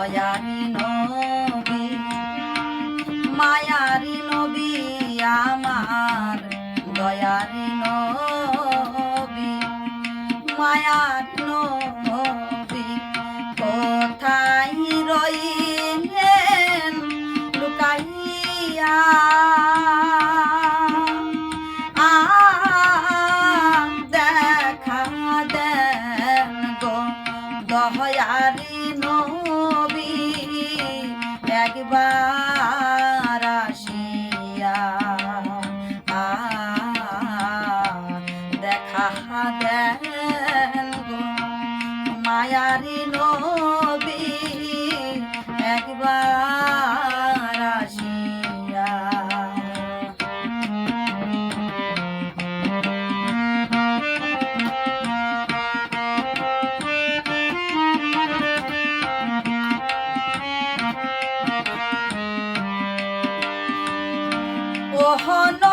দয়ারি নবী মায়ারি নবী আমার দয়ারি নবী মায়ার নবী। একবার আসিয়া দেখা দেন গো মায়ারি নয় Oh, no.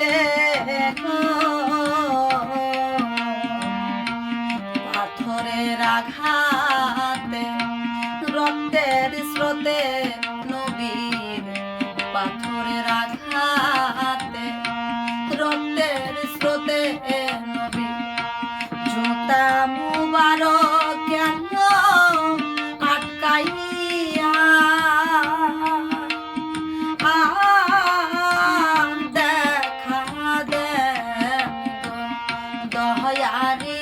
দিলে দয়ারে